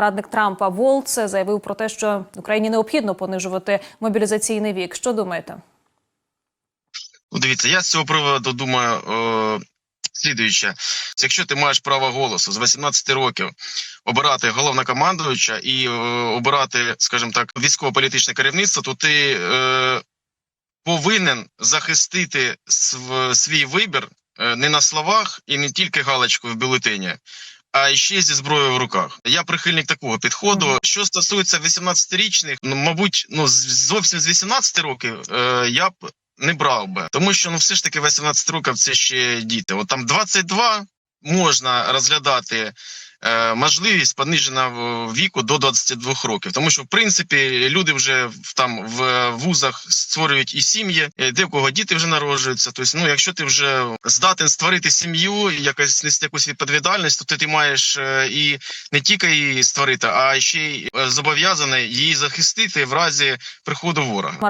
Радник Трампа Волц заявив про те, що Україні необхідно понижувати мобілізаційний вік. Що думаєте? Ну, дивіться, я з цього приводу думаю е, слідуюче. Якщо ти маєш право голосу з 18 років обирати головнокомандуюча і е, обирати, скажімо так, військово-політичне керівництво, то ти е, повинен захистити св- свій вибір е, не на словах і не тільки галочкою в бюлетені. А ще зі зброєю в руках. Я прихильник такого підходу. Мгм. Що стосується 18-річних, ну мабуть, ну зовсім з 18 років е, я б не брав би, тому що ну все ж таки 18 років це ще діти. От там 22 можна розглядати можливість пониженого віку до 22 років, тому що в принципі люди вже там в вузах створюють і сім'ї, е, де в кого діти вже народжуються. Тобто, ну якщо ти вже здатен створити сім'ю, якась нести якусь відповідальність, то ти, ти маєш е, і не тільки її створити, а ще й е, зобов'язаний її захистити в разі приходу ворога.